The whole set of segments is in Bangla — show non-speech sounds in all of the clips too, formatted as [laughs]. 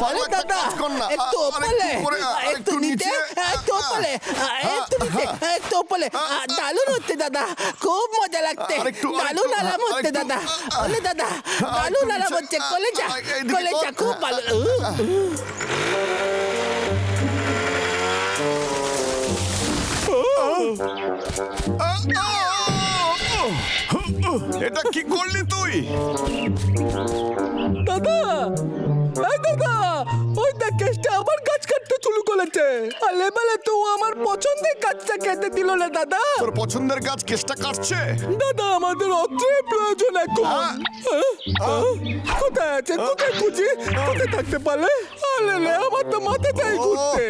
পাগলা দাদা কাজ কর না। একটু ওপরে আরেকটু উপরে, আ- একটু নিচে। নিচে। একটু ওপরে একটু নিচে। একটু ওপরে দারুণ হচ্ছে দাদা। খুব মজা দারুণ আরেকটু, আরাম হচ্ছে দাদা। বলে দাদা আরাম হচ্ছে। কলেজা কলেজা খুব ভালো। আ, এটা কি করলি তুই? দাদা দাদা ওই দেখ কেসটা আবার গাছ কাটতে শুরু করেছে আর লেবেলে তো আমার পছন্দের গাছটা কেটে দিল না দাদা। তোর পছন্দের গাছ কেসটা কাটছে? দাদা আমাদের অত্রই প্রয়োজন এখন। আহ, কোথায় আছে? কোথায় খুঁজি? কোথায় থাকতে পারে আলে লে আমার তো মাথাটাই! ঘুরছে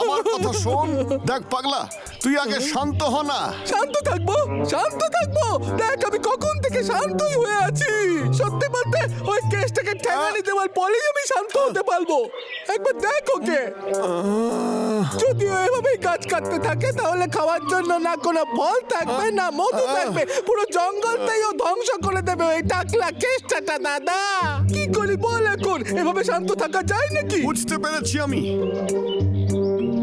আমার কথা শোন। দেখ পাগলা তুই আগে শান্ত হ না। শান্ত থাকব শান্ত থাকব। দেখ আমি কখন থেকে শান্তই হয়ে আছি। সত্যি বলতে ওই কেসটাকে ঠেঙানি দেওয়ার পরেই আমি শান্ত হতে পারব। একবার দেখ ওকে। যদি এভাবেই গাছ কাটতে থাকে তাহলে খাওয়ার জন্য না কোনো ফল থাকবে না মধু থাকবে পুরো জঙ্গলটাই ও ধ্বংস করে দেবে ওই টাকলা কেসটাটা দাদা। কি করি বল এখন? এভাবে শান্ত থাকা যায় নাকি? বুঝতে পেরেছি আমি।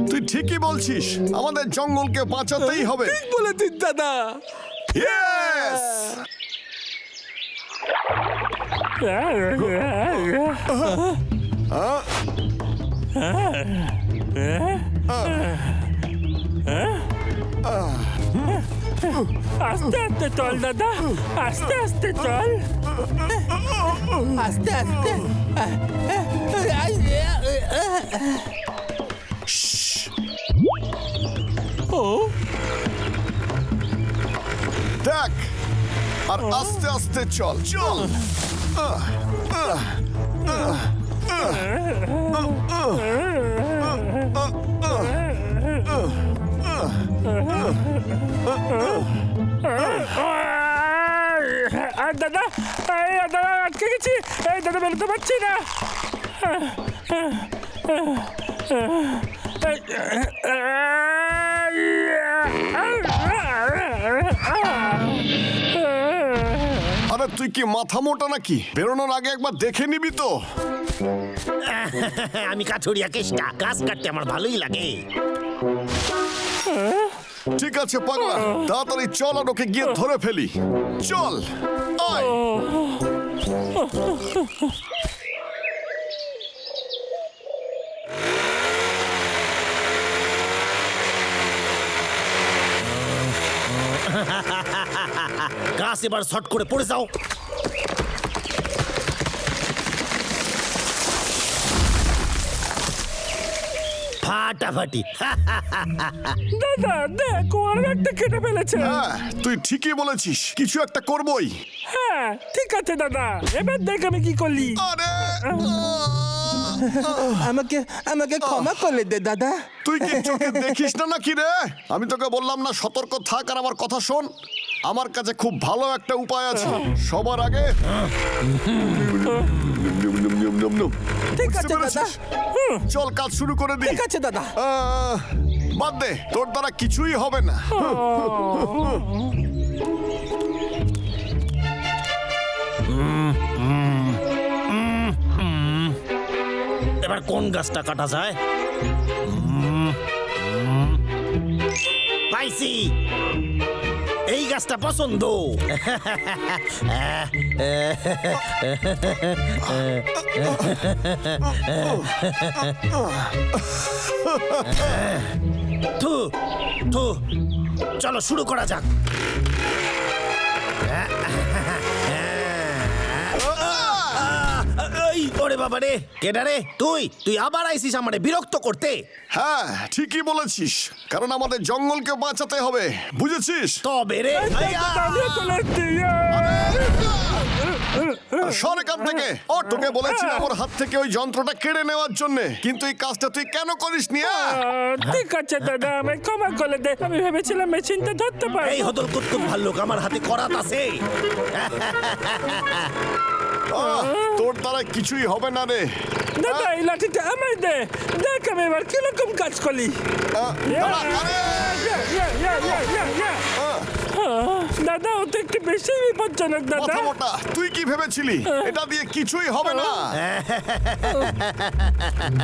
তুই ঠিকই বলছিস আমাদের জঙ্গলকে বাঁচাতেই হবে। ঠিক বলেছিস দাদা। ইয়েস আস্তে চল দাদা আস্তে আস্তে চল আস্তে আস্তে দেখ আর আস্তে আস্তে চল চল আর দাদা, এই দাদা, আটকে গেছি। এই, দাদা, বেরোতে পারছি না। আরে, তুই কি মাথা মোটা নাকি? বেরোনোর আগে একবার দেখে নিবি তো। [laughs] আমি কাছুরিয়া কেষ্টা। গাছ কাটতে আমার ভালোই লাগে। ঠিক আছে পাগলা। তাড়াতাড়ি চল আর ওকে গিয়ে ধরে ফেলি। চল আয়। গাছ এবার শট করে পড়ে যাও। ফাটাফাটি। দাদা দেখ ও আর একটা কেটে ফেলেছে। হ্যাঁ তুই ঠিকই বলেছিস। কিছু একটা করবই। হ্যাঁ ঠিক আছে দাদা। এবার দেখ আমি কি করলি। আরে! আমাকে আমাকে ক্ষমা করে দে দাদা। তুই কি চোখে দেখিস না নাকি রে? আমি তোকে বললাম না সতর্ক থাক আর আমার কথা শোন। আমার কাছে খুব ভালো একটা উপায় আছে। সবার আগে ঠিক বুঝতে আছে দাদা। পেরেছিস? চল কাজ শুরু করে দি ঠিক আছে দাদা। আহ, বাদ দে তোর দ্বারা কিছুই হবে না। এবার কোন গাছটা কাটা যায়? পাইছি। এই গাছটা পছন্দ। চলো শুরু করা যাক। এই ওরে বাবা রে কেডা রে তুই তুই আবার আইসিস আমারে বিরক্ত করতে হ্যাঁ ঠিকই বলেছিস কারণ আমাদের জঙ্গলকে বাঁচাতে হবে বুঝেছিস তবে রে এই, সর এখান থেকে। ও তোকে বলেছিলাম ওর হাত থেকে ওই যন্ত্রটা কেড়ে নেওয়ার জন্য। কিন্তু এই কাজটা তুই কেন করিস নি? ঠিক আছে দাদা আমি ক্ষমা করে দে। আমি ভেবেছিলাম মেশিনটা ধরতে এই পারি হদল কুতুব ভাল্লুক আমার হাতে করাত আছে। তোর দ্বারা কিছুই হবে না রে। দাদা এই লাঠিটা আমায় দে। দেখ আমি এবার কীরকম কাজ করলি দাঁড়া, আরে! ইয়া, ইয়া, ইয়া, ইয়া, ইয়া, ইয়া। আহ, দাদা ও তো একটু বেশি বিপজ্জনক দাদা। মোটা তুই কি ভেবেছিলি? এটা দিয়ে কিছুই হবে না।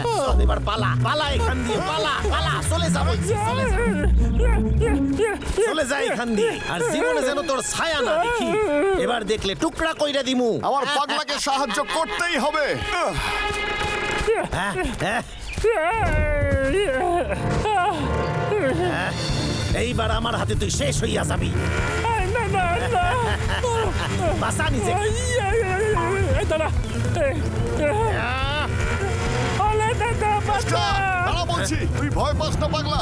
চল, এবার পালা পালা এখান দিয়ে পালা পালা চলে যাবে। চলে যা। চলে যা এখান দিয়ে আর জীবনে যেন তোর ছায়া না দেখি। এবার দেখলে টুকরা কইরা দিমু। আমার পাগলাকে সাহায্য করতেই হবে। আহ, হ্যাঁ, হ্যাঁ, এইবার আমার হাতে তুই শেষ হইয়া যাবি। এই দাদা ওলে দাদা দাঁড়া বলছি তুই ভয় পাস না পাগলা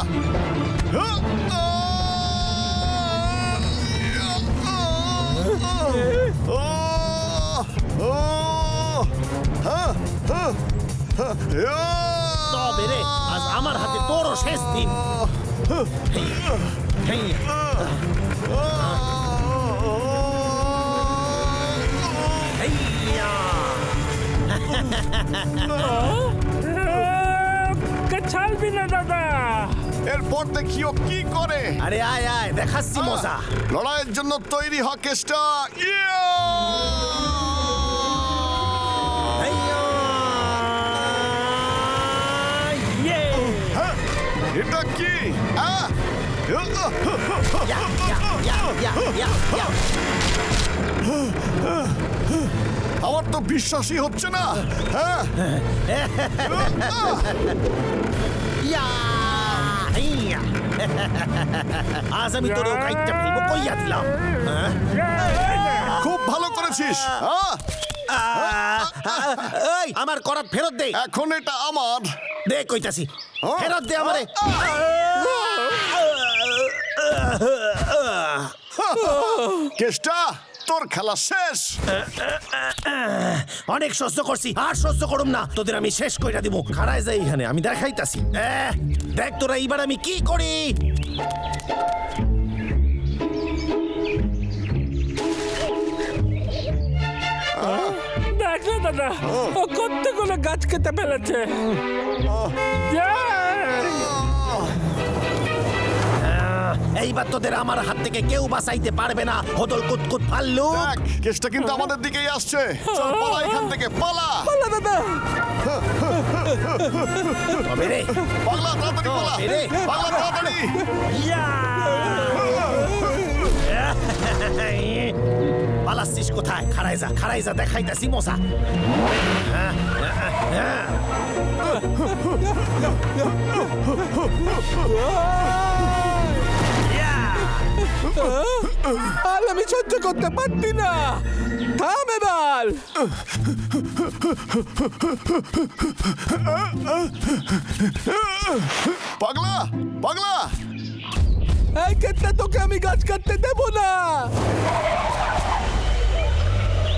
তবে রে আজ আমার হাতে তোরও শেষ দিন ছাড়বি না দাদা। এরপর দেখিও কি করে। আরে আয় আয় দেখাচ্ছি মজা। লড়াইয়ের জন্য তৈরি হ হেইয়া। ইয়ে। এটা কি? আহ! আমার তো বিশ্বাসই হচ্ছে না। হ্যাঁ। ইয়া, আজ আমি তোরেও কাইটটা ফেলব কইয়া দিলাম। হ্যাঁ? খুব ভালো করেছিস হ্যাঁ? এই আমার করাত ফেরত দে। এখন এটা আমার। দে কইতাছি। ফেরত দে আমারে। [laughs] কেসটা তোর খেলা শেষ। অনেক সহ্য করছি আর সহ্য করুম না। তোদের আমি শেষ কইরা দিব খাড়ায় যাই এখানে আমি দেখাইতাছি। দেখ তোরা এইবার আমি কি করি। দেখ না দাদা ও কতগুলো গাছ কেটে ফেলেছে। এইবার তোদের আমার হাত থেকে কেউ বাঁচাইতে পারবে না। হদল কুতকুত ফাল্লু। দেখ কেসটা কিন্তু আমাদের দিকেই আসছে। চল পালা এখান থেকে পালা। পালা দাদা। তবে রে। পাগলা তাড়াতাড়ি পালা। এরে। পাগলা তাড়াতাড়ি। ইয়া! পালাচ্ছিস কোথায়? খাড়াই যা খাড়াই যা দেখাইতাছি মজা। আর আমি সহ্য করতে পারছি না। থাম এবার। পাগলা পাগলা। এই ক্ষেত্রে তোকে আমি গাছ কাটতে দেব না।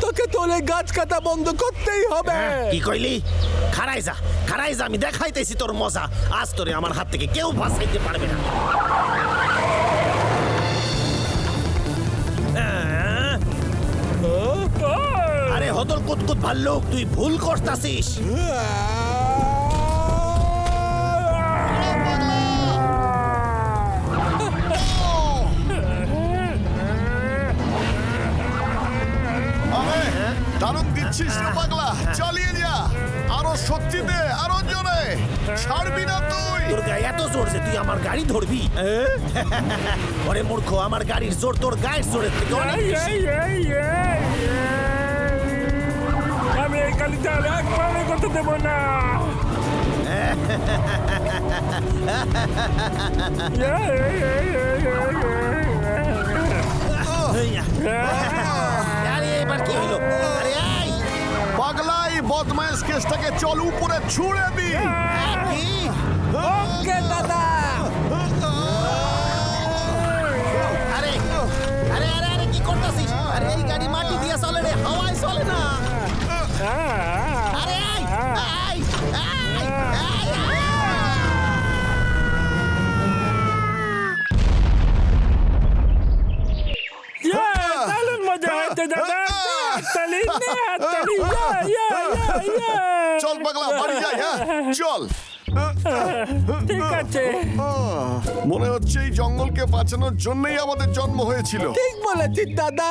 তোকে তোলে গাছ কাটা বন্ধ করতেই হবে। কি কইলি? খাড়াই যা খাড়াই যা আমি দেখাইতেছি তোর মজা। আজ তোরে আমার হাত থেকে কেউ বাঁচাইতে পারবে না। হদল কুতকুত ভাল্লুক তুই ভুল করতাছিস। দারুণ দিচ্ছিস রে পাগলা। চালিয়ে যা। আরও শক্তি দে আরও জোরে। ছাড়বি না তুই। তোর গায়ে এত জোর যে তুই আমার গাড়ি ধরবি? [laughs] ওরে মূর্খ আমার গাড়ির জোর তোর গায়ের জোরের থেকে অনেক বেশি। এই, এই, এই, এই। আমি এই কালিতে আর একবারও করতে দেবো না এই, এই, এই, এই, এই, এই। আরে এবার কি হইল আরে এই পাগলা এই বদমাইশ কেসটাকে চল উপরে ছুড়ে দি কি ওকে দাদা। হাততালি না হাততালি ইয়া ইয়া ইয়ে, ইয়ে। চল পাগলা বাড়ি যাই হ্যাঁ? চল। ঠিক আছে। মনে হচ্ছে এই জঙ্গলকে বাঁচানোর জন্যই আমাদের জন্ম হয়েছিল। ঠিক বলেছিস দাদা।